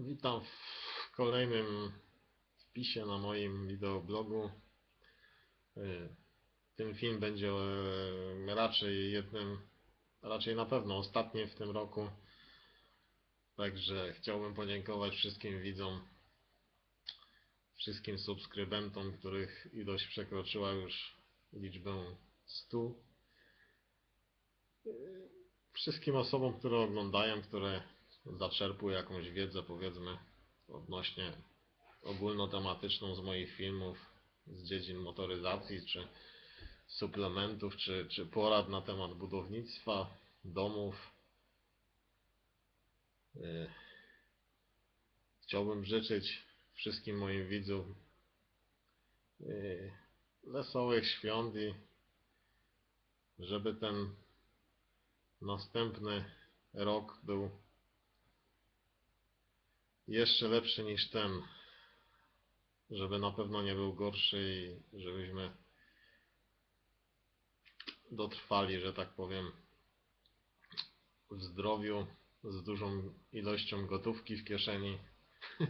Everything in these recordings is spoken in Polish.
Witam w kolejnym wpisie na moim wideoblogu. Y, Ten film będzie e, raczej jednym, raczej na pewno ostatnim w tym roku. Także chciałbym podziękować wszystkim widzom, wszystkim subskrybentom, których ilość przekroczyła już liczbę 100. Y, Wszystkim osobom, które oglądają, które zaczerpły jakąś wiedzę, powiedzmy, odnośnie ogólnotematyczną z moich filmów, z dziedzin motoryzacji, czy suplementów, czy, czy porad na temat budownictwa, domów. Yy, Chciałbym życzyć wszystkim moim widzom yy, wesołych świąt i żeby ten następny rok był jeszcze lepszy niż ten. Żeby na pewno nie był gorszy i żebyśmy dotrwali, że tak powiem, w zdrowiu, z dużą ilością gotówki w kieszeni.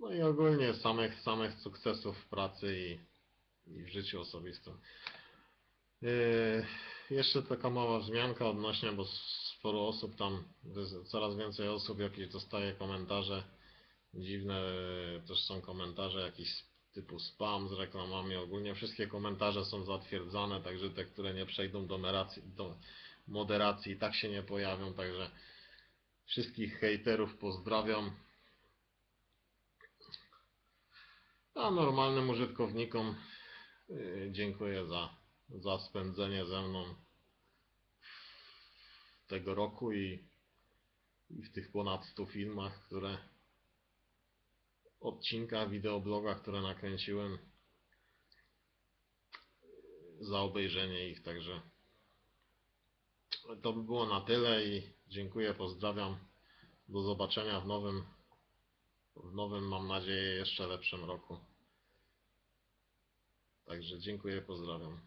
No i ogólnie samych, samych sukcesów w pracy i, i w życiu osobistym. Yy, jeszcze taka mała wzmianka odnośnie, bo sporo osób tam, coraz więcej osób jakieś dostaje komentarze. Dziwne, yy, też są komentarze jakieś typu spam z reklamami, ogólnie wszystkie komentarze są zatwierdzane, także te, które nie przejdą do, meracji, do moderacji tak się nie pojawią, także wszystkich hejterów pozdrawiam. A normalnym użytkownikom yy, dziękuję za, za spędzenie ze mną tego roku i, i w tych ponad 100 filmach, które odcinka wideobloga, które nakręciłem za obejrzenie ich, także to by było na tyle i dziękuję, pozdrawiam. Do zobaczenia w nowym, w nowym mam nadzieję jeszcze lepszym roku. Także dziękuję, pozdrawiam.